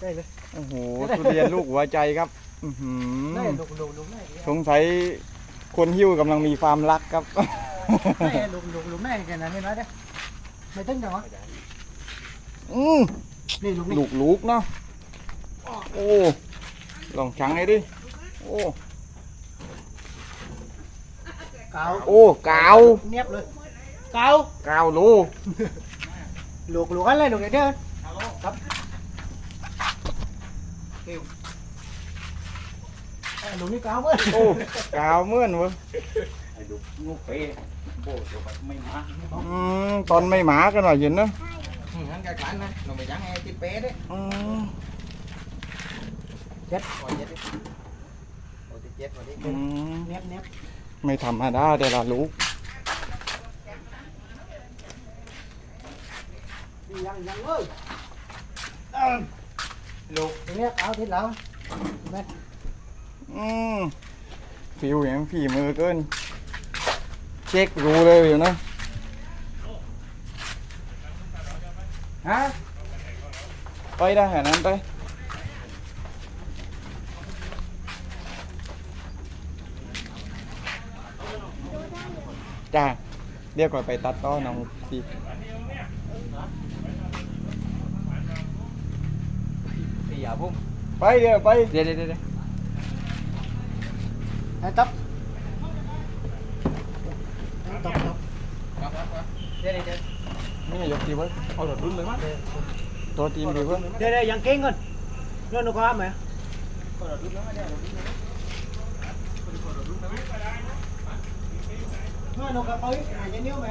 ใจเลย โอ้โหทุเรียนลูกหัวใจครับอื้อหืได้อลูกลูกลูกได้สงสัยคนหิ้วกำลังมีความรักครับ ได้ลูกลูกลูกได้กันนะเห็นไหมเด้ไม่ตึงจังวะอืมนี่ลูกนี่ลูกลูกเนาะโอ้ลองชังเลยดิโอ้เกาโอ้กาวเนียบเลยเกากาวโลลูกลูกอะไรลูกเดี๋ยวเดี๋ยวครับ เกี่ยวเอ้ยลูกนี่เกาเว้ยโอ้กาวเหมื่อนเวะไอ้ลูกงูเป๋โบเดี๋ยวมันไม่มาอืมตอนไม่หมากันหน่อยเห็นนะอืมงั้นกกันนะเราไปยังไงติดเป๋ดิอืมเจ็ดโอ้ยเจ็ดดิโอ้ยติดเจ็ดพอดีอืมเนียบเนียบไม่ธรรมดาแต่ละลูกยังยังเว้ยเอิ่ม ลูกเนี้ยเอาที่หลังแม่อืมฟิวอย่างฝีมือเกิน เช็ครู้เลยอยู่นะฮะไปได้แค่นั้นไปจ้าเรียกก่อนไปตัดต้อน้องสิ อย่าพุ่งไปเดี๋ยวไปเดี๋ยวเดี๋ยวเดี๋ยวไอ้ต๊อบต๊อบต๊อบเดี๋ยวเดี๋ยวเดี๋ยวนี่ยกทีไว้เอารถรุ่นเลยมั้ยตัวทีมดีเว้ยเดี๋ยวเดี๋ยวยังเก่งก่อนเรื่องนุกามไหมเมื่อนุกาไปหายใจนิ้วไหม